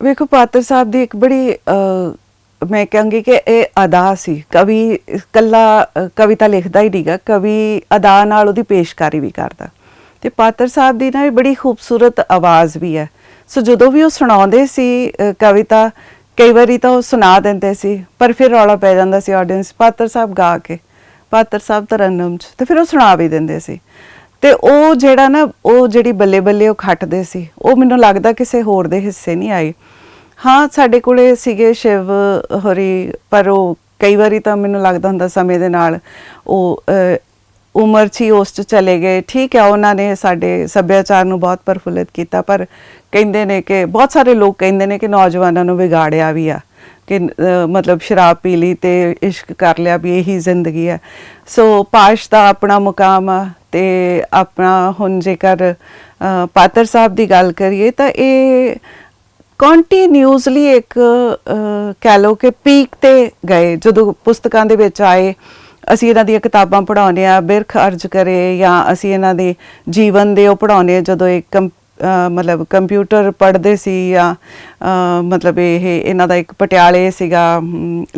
ਵੇਖੋ, ਪਾਤਰ ਸਾਹਿਬ ਦੀ ਇੱਕ ਬੜੀ ਮੈਂ ਕਹਾਂਗੀ ਕਿ ਇਹ ਅਦਾ ਸੀ। ਕਵੀ ਕੱਲਾ ਕਵਿਤਾ ਲਿਖਦਾ ਹੀ ਨਹੀਂਗਾ। ਕਵੀ ਅਦਾ ਨਾਲ ਉਹਦੀ ਪੇਸ਼ਕਾਰੀ ਵੀ ਕਰਦਾ। ਤੇ ਪਾਤਰ ਸਾਹਿਬ ਦੀ ਨਾ ਇਹ ਬੜੀ ਖੂਬਸੂਰਤ ਆਵਾਜ਼ ਵੀ ਹੈ। ਸੋ ਜਦੋਂ ਵੀ ਉਹ ਸੁਣਾਉਂਦੇ ਸੀ ਕਵਿਤਾ, ਕਈ ਵਾਰੀ ਤਾਂ ਉਹ ਸੁਣਾ ਦਿੰਦੇ ਸੀ, ਪਰ ਫਿਰ ਰੌਲਾ ਪੈ ਜਾਂਦਾ ਸੀ ਆਡੀਅנס ਪਾਤਰ ਸਾਹਿਬ ਗਾ ਕੇ, ਪਾਤਰ ਸਾਹਿਬ ਤਰਨਮ ਚ, ਤੇ ਫਿਰ ਉਹ ਸੁਣਾ ਵੀ ਦਿੰਦੇ ਸੀ। ਤੇ ਉਹ ਜਿਹੜਾ ਨਾ, ਉਹ ਜਿਹੜੀ ਬੱਲੇ ਬੱਲੇ ਉਹ ਖੱਟਦੇ ਸੀ, ਉਹ ਮੈਨੂੰ ਲੱਗਦਾ ਕਿਸੇ ਹੋਰ ਦੇ ਹਿੱਸੇ ਨਹੀਂ ਆਈ ਹਾਂ, ਸਾਡੇ ਕੋਲੇ ਸੀਗੇ ਸ਼ਿਵ, ਹਰੀ, ਪਰ ਉਹ ਕਈ ਵਾਰੀ ਤਾਂ ਮੈਨੂੰ ਲੱਗਦਾ ਹੁੰਦਾ ਸਮੇਂ ਦੇ ਨਾਲ ਉਹ ਉਮਰ 'ਚ ਹੀ ਉਸ 'ਚ ਚਲੇ ਗਏ। ਠੀਕ ਹੈ, ਉਹਨਾਂ ਨੇ ਸਾਡੇ ਸੱਭਿਆਚਾਰ ਨੂੰ ਬਹੁਤ ਪ੍ਰਫੁੱਲਿਤ ਕੀਤਾ, ਪਰ ਕਹਿੰਦੇ ਨੇ ਕਿ, ਬਹੁਤ ਸਾਰੇ ਲੋਕ ਕਹਿੰਦੇ ਨੇ ਕਿ ਨੌਜਵਾਨਾਂ ਨੂੰ ਵਿਗਾੜਿਆ ਵੀ ਆ। ਕਿ ਮਤਲਬ ਸ਼ਰਾਬ ਪੀ ਲਈ ਤੇ ਇਸ਼ਕ ਕਰ ਲਿਆ ਵੀ ਇਹੀ ਜ਼ਿੰਦਗੀ ਹੈ। ਸੋ ਪਾਸ਼ ਦਾ ਆਪਣਾ ਮੁਕਾਮ ਆ ਤੇ ਆਪਣਾ ਹੁਣ ਜੇਕਰ ਪਾਤਰ ਸਾਹਿਬ ਦੀ ਗੱਲ ਕਰੀਏ ਤਾਂ ਇਹ ਕੰਟੀਨਿਊਸਲੀ ਇੱਕ ਕਹਿ ਲਓ ਕਿ ਪੀਕ ਤੇ ਗਏ। ਜਦੋਂ ਪੁਸਤਕਾਂ ਦੇ ਵਿੱਚ ਆਏ, ਅਸੀਂ ਇਹਨਾਂ ਦੀਆਂ ਕਿਤਾਬਾਂ ਪੜ੍ਹਾਉਂਦੇ ਆ ਬਿਰਖ ਅਰਜ ਕਰੇ ਜਾਂ ਅਸੀਂ ਇਹਨਾਂ ਦੇ ਜੀਵਨ ਦੇ ਉਹ ਪੜ੍ਹਾਉਂਦੇ ਆ ਜਦੋਂ ਇੱਕ ਕੰਪ- ਮਤਲਬ ਕੰਪਿਊਟਰ ਪੜ੍ਹਦੇ ਸੀ ਜਾਂ ਮਤਲਬ ਇਹ, ਇਹਨਾਂ ਦਾ ਇੱਕ ਪਟਿਆਲੇ ਸੀਗਾ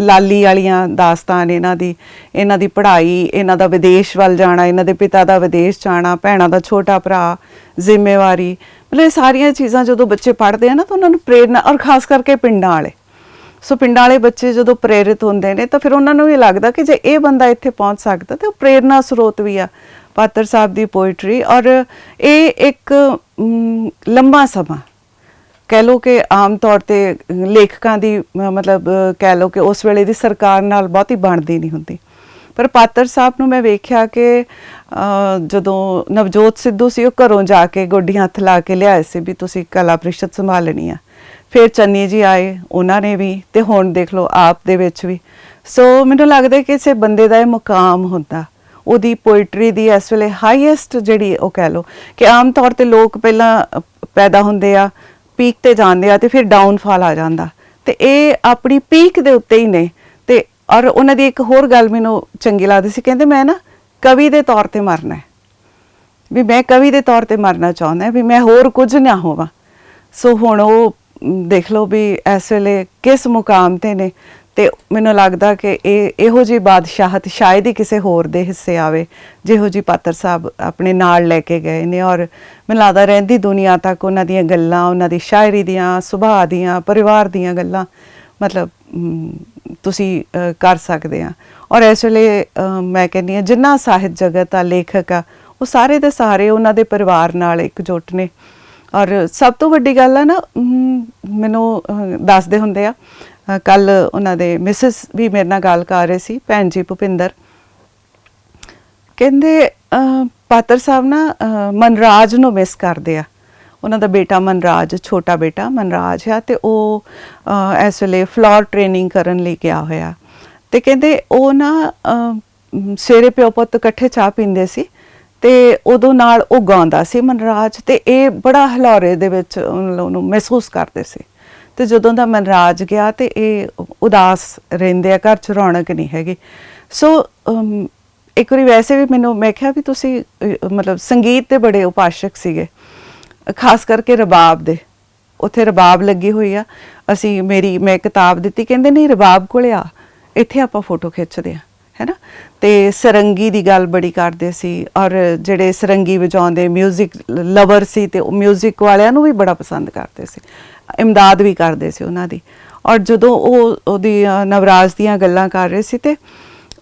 ਲਾਲੀ ਵਾਲੀਆਂ ਦਾਸਤਾਨ ਇਹਨਾਂ ਦੀ ਇਹਨਾਂ ਦੀ ਪੜ੍ਹਾਈ, ਇਹਨਾਂ ਦਾ ਵਿਦੇਸ਼ ਵੱਲ ਜਾਣਾ, ਇਹਨਾਂ ਦੇ ਪਿਤਾ ਦਾ ਵਿਦੇਸ਼ ਜਾਣਾ, ਭੈਣਾਂ ਦਾ ਛੋਟਾ ਭਰਾ, ਜ਼ਿੰਮੇਵਾਰੀ, ਮਤਲਬ ਇਹ ਸਾਰੀਆਂ ਚੀਜ਼ਾਂ ਜਦੋਂ ਬੱਚੇ ਪੜ੍ਹਦੇ ਆ ਨਾ ਤਾਂ ਉਹਨਾਂ ਨੂੰ ਪ੍ਰੇਰਨਾ, ਔਰ ਖਾਸ ਕਰਕੇ ਪਿੰਡਾਂ ਵਾਲੇ। ਸੋ ਪਿੰਡਾਂ ਵਾਲੇ ਬੱਚੇ ਜਦੋਂ ਪ੍ਰੇਰਿਤ ਹੁੰਦੇ ਨੇ ਤਾਂ ਫਿਰ ਉਹਨਾਂ ਨੂੰ ਇਹ ਲੱਗਦਾ ਕਿ ਜੇ ਇਹ ਬੰਦਾ ਇੱਥੇ ਪਹੁੰਚ ਸਕਦਾ ਤੇ ਉਹ ਪ੍ਰੇਰਨਾ ਸਰੋਤ ਵੀ ਆ। ਪਾਤਰ ਸਾਹਿਬ ਦੀ ਪੋਇਟਰੀ ਔਰ ਇਹ ਇੱਕ ਮ, ਲੰਮਾ ਸਮਾਂ। ਕਹਿ ਲੋ ਕਿ ਆਮ ਤੌਰ ਤੇ ਲੇਖਕਾਂ ਦੀ ਮਤਲਬ ਕਹਿ ਲੋ ਕਿ ਉਸ ਵੇਲੇ ਦੀ ਸਰਕਾਰ ਨਾਲ ਬਹੁਤੀ ਬਣਦੀ ਨਹੀਂ ਹੁੰਦੀ। ਪਰ ਪਾਤਰ ਸਾਹਿਬ ਨੂੰ ਮੈਂ ਵੇਖਿਆ ਕਿ ਜਦੋਂ ਨਵਜੋਤ ਸਿੱਧੂ ਸੀ ਉਹ ਘਰੋਂ ਜਾ ਕੇ ਗੋਡੀਆਂ ਹੱਥ ਲਾ ਕੇ ਲਿਆਏ ਸੀ ਵੀ ਤੁਸੀਂ ਕਲਾ ਪ੍ਰੀਸ਼ਦ ਸੰਭਾਲਣੀ ਆ। ਫਿਰ ਚੰਨੀ ਜੀ ਆਏ ਉਹਨਾਂ ਨੇ ਵੀ ਤੇ ਹੁਣ ਦੇਖ ਲਓ ਆਪ ਦੇ ਵਿੱਚ ਵੀ। ਸੋ ਮੈਨੂੰ ਲੱਗਦਾ ਕਿ ਕਿਸੇ ਬੰਦੇ ਦਾ ਇਹ ਮੁਕਾਮ ਹੁੰਦਾ। ਉਹਦੀ ਪੋਇਟਰੀ ਦੀ ਇਸ ਵੇਲੇ ਹਾਈਐਸਟ ਜਿਹੜੀ ਉਹ ਕਹਿ ਲਓ ਕਿ ਆਮ ਤੌਰ ਤੇ ਲੋਕ ਪਹਿਲਾਂ ਪੈਦਾ ਹੁੰਦੇ ਆ ਪੀਕ ਤੇ ਜਾਂਦੇ ਆ ਤੇ ਫਿਰ ਡਾਊਨਫਾਲ ਆ ਜਾਂਦਾ। ਤੇ ਇਹ ਆਪਣੀ ਪੀਕ ਦੇ ਉੱਤੇ ਹੀ ਨੇ। ਤੇ ਔਰ ਉਹਨਾਂ ਦੀ ਇੱਕ ਹੋਰ ਗੱਲ ਮੈਨੂੰ ਚੰਗੀ ਲੱਗਦੀ ਸੀ, ਕਹਿੰਦੇ ਮੈਂ ਨਾ ਕਵੀ ਦੇ ਤੌਰ ਤੇ ਮਰਨਾ ਵੀ ਮੈਂ ਕਵੀ ਦੇ ਤੌਰ ਤੇ ਮਰਨਾ ਚਾਹੁੰਦਾ ਵੀ ਮੈਂ ਹੋਰ ਕੁਝ ਨਾ ਹੋਵਾਂ। ਸੋ ਹੁਣ ਉਹ ਦੇਖ ਲਓ ਵੀ ਇਸ ਵੇਲੇ ਕਿਸ ਮੁਕਾਮ ਤੇ ਨੇ। ਤੇ ਮੈਨੂੰ ਲੱਗਦਾ ਕਿ ਇਹ ਇਹੋ ਜੀ ਬਾਦਸ਼ਾਹਤ ਸ਼ਾਇਦ ਹੀ ਕਿਸੇ ਹੋਰ ਦੇ ਹਿੱਸੇ ਆਵੇ, ਜਿਹੋ ਜੀ ਪਾਤਰ ਸਾਹਿਬ ਆਪਣੇ ਨਾਲ ਲੈ ਕੇ ਗਏ ਨੇ। ਔਰ ਮੈਨੂੰ ਲੱਗਦਾ ਰਹਿੰਦੀ ਦੁਨੀਆ ਤੱਕ ਉਹਨਾਂ ਦੀਆਂ ਗੱਲਾਂ, ਉਹਨਾਂ ਦੀ ਸ਼ਾਇਰੀ ਦੀਆਂ, ਸੁਭਾਅ ਦੀਆਂ, ਪਰਿਵਾਰ ਦੀਆਂ ਗੱਲਾਂ, ਮਤਲਬ ਤੁਸੀਂ ਕਰ ਸਕਦੇ ਆ। ਔਰ ਇਸ ਵੇਲੇ ਮੈਂ ਕਹਿੰਦੀ ਆ ਜਿੰਨਾ ਸਾਹਿਤ ਜਗਤ ਆ, ਲੇਖਕ ਆ, ਉਹ ਸਾਰੇ ਦੇ ਸਾਰੇ ਉਹਨਾਂ ਦੇ ਪਰਿਵਾਰ ਨਾਲ ਇਕਜੁੱਟ ਨੇ। ਔਰ ਸਭ ਤੋਂ ਵੱਡੀ ਗੱਲ ਆ ਨਾ ਮੈਨੂੰ ਦੱਸਦੇ ਹੁੰਦੇ ਆ ਕੱਲ ਉਹਨਾਂ ਦੇ ਮਿਸਿਸ ਵੀ ਮੇਰੇ ਨਾਲ ਗੱਲ ਕਰ ਰਹੇ ਸੀ, ਭੈਣ ਜੀ ਭੁਪਿੰਦਰ। ਕਹਿੰਦੇ ਪਾਤਰ ਸਾਹਿਬ ਨਾ ਮਨਰਾਜ ਨੂੰ ਮਿਸ ਕਰਦੇ ਆ। ਉਹਨਾਂ ਦਾ ਬੇਟਾ ਮਨਰਾਜ, ਛੋਟਾ ਬੇਟਾ ਮਨਰਾਜ ਆ ਤੇ ਉਹ ਇਸ ਵੇਲੇ ਫਲੋਰ ਟ੍ਰੇਨਿੰਗ ਕਰਨ ਲਈ ਗਿਆ ਹੋਇਆ। ਤੇ ਕਹਿੰਦੇ ਉਹ ਨਾ ਸਵੇਰੇ ਪਿਓ ਪੁੱਤ ਇਕੱਠੇ ਚਾਹ ਪੀਂਦੇ ਸੀ ਤੇ ਉਦੋਂ ਨਾਲ ਉਹ ਗਾਉਂਦਾ ਸੀ ਮਨਰਾਜ ਤੇ ਇਹ ਬੜਾ ਹਲੌਰੇ ਦੇ ਵਿੱਚ ਉਹਨੂੰ ਮਹਿਸੂਸ ਕਰਦੇ ਸੀ। ਤੇ ਜਦੋਂ ਦਾ ਮਨਰਾਜ ਗਿਆ ਤੇ ਇਹ ਉਦਾਸ ਰਹਿੰਦੇ ਆ ਘਰ ਚ ਰੌਣਕ ਨਹੀਂ ਹੈਗੀ ਸੋ ਅਮ, ਇੱਕ ਵਾਰੀ ਵੈਸੇ ਵੀ ਮੈਨੂੰ ਮੈਂ ਕਿਹਾ ਵੀ ਤੁਸੀਂ ਅ, ਮਤਲਬ ਸੰਗੀਤ ਦੇ ਬੜੇ ਉਪਾਸ਼ਕ ਸੀਗੇ ਖਾਸ ਕਰਕੇ ਰਬਾਬ ਦੇ ਉੱਥੇ ਰਬਾਬ ਲੱਗੀ ਹੋਈ ਆ ਅਸੀਂ ਮੇਰੀ ਮੈਂ ਕਿਤਾਬ ਦਿੱਤੀ ਕਹਿੰਦੇ ਨਹੀਂ ਰਬਾਬ ਕੋਲੇ ਆ ਇੱਥੇ ਆਪਾਂ ਫੋਟੋ ਖਿੱਚਦੇ ਆ ਹੈਨਾ ਤੇ ਸਰੰਗੀ ਦੀ ਗੱਲ ਬੜੀ ਕਰਦੇ ਸੀ ਔਰ ਜਿਹੜੇ ਸਰੰਗੀ ਵਜਾਉਂਦੇ 뮤직 ਲਵਰ ਸੀ ਤੇ ਉਹ 뮤직 ਵਾਲਿਆਂ ਨੂੰ ਵੀ ਬੜਾ ਪਸੰਦ ਕਰਦੇ ਸੀ ਇਮਦਾਦ ਵੀ ਕਰਦੇ ਸੀ ਉਹਨਾਂ ਦੀ। ਔਰ ਜਦੋਂ ਉਹ ਉਹਦੀ ਨਵਰਾਜ ਦੀਆਂ ਗੱਲਾਂ ਕਰ ਰਹੇ ਸੀ ਤੇ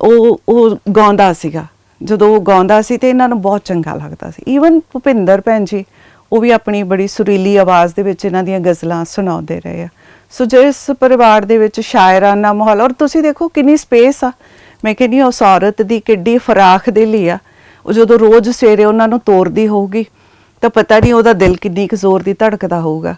ਉਹ ਉਹ ਗਾਉਂਦਾ ਸੀਗਾ। ਜਦੋਂ ਉਹ ਗਾਉਂਦਾ ਸੀ ਤੇ ਇਹਨਾਂ ਨੂੰ ਬਹੁਤ ਚੰਗਾ ਲੱਗਦਾ ਸੀ। ਈਵਨ ਭੁਪਿੰਦਰ ਭੈਣ ਜੀ, ਉਹ ਵੀ ਆਪਣੀ ਬੜੀ ਸੁਰੀਲੀ ਆਵਾਜ਼ ਦੇ ਵਿੱਚ ਇਹਨਾਂ ਦੀਆਂ ਗਜ਼ਲਾਂ ਸੁਣਾਉਂਦੇ ਰਹੇ ਆ। ਸੋ ਜਿਸ ਪਰਿਵਾਰ ਦੇ ਵਿੱਚ ਸ਼ਾਇਰਾਨਾ ਮਾਹੌਲ, ਔਰ ਤੁਸੀਂ ਦੇਖੋ ਕਿੰਨੀ ਸਪੇਸ ਆ। ਮੈਂ ਕਹਿੰਦੀ ਹਾਂ ਉਸ ਔਰਤ ਦੀ ਕਿੱਡੀ ਫਰਾਖ ਦੇ ਲਈ ਆ। ਉਹ ਜਦੋਂ ਰੋਜ਼ ਸਵੇਰੇ ਉਹਨਾਂ ਨੂੰ ਤੋਰਦੀ ਹੋਊਗੀ, ਤਾਂ ਪਤਾ ਨਹੀਂ ਉਹਦਾ ਦਿਲ ਕਿੰਨੀ ਕੁ ਜ਼ੋਰ ਦੀ ਧੜਕਦਾ ਹੋਊਗਾ।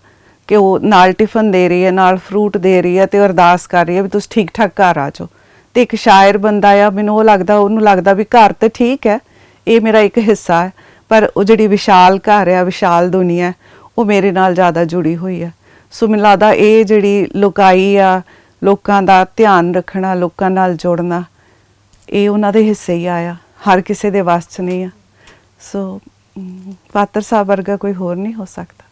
ਕਿ ਉਹ ਨਾਲ ਟਿਫਨ ਦੇ ਰਹੀ ਹੈ ਨਾਲ ਫਰੂਟ ਦੇ ਰਹੀ ਹੈ ਤੇ ਅਰਦਾਸ ਕਰ ਰਹੀ ਹੈ ਵੀ ਤੁਸੀਂ ਠੀਕ ਠਾਕ ਘਰ ਆ ਜਾਓ। ਤੇ ਇੱਕ ਸ਼ਾਇਰ ਬੰਦਾ ਆ ਮੈਨੂੰ ਉਹ ਲੱਗਦਾ ਉਹਨੂੰ ਲੱਗਦਾ ਵੀ ਘਰ ਤੇ ਠੀਕ ਹੈ ਇਹ ਮੇਰਾ ਇੱਕ ਹਿੱਸਾ ਹੈ ਪਰ ਉਹ ਜਿਹੜੀ ਵਿਸ਼ਾਲ ਘਰ ਆ ਵਿਸ਼ਾਲ ਦੁਨੀਆ ਉਹ ਮੇਰੇ ਨਾਲ ਜ਼ਿਆਦਾ ਜੁੜੀ ਹੋਈ ਆ ਸੋ ਮੈਨੂੰ ਲੱਗਦਾ ਇਹ ਜਿਹੜੀ ਲੁਕਾਈ ਆ ਲੋਕਾਂ ਦਾ ਧਿਆਨ ਰੱਖਣਾ ਲੋਕਾਂ ਨਾਲ ਜੁੜਨਾ ਇਹ ਉਹਨਾਂ ਦੇ ਹਿੱਸੇ ਹੀ ਆਇਆ ਹਰ ਕਿਸੇ ਦੇ ਵੱਸ 'ਚ ਨਹੀਂ ਆ। ਸੋ ਅਮ, ਪਾਤਰ ਸਾਹਿਬ ਵਰਗਾ ਕੋਈ ਹੋਰ ਨਹੀਂ ਹੋ ਸਕਦਾ।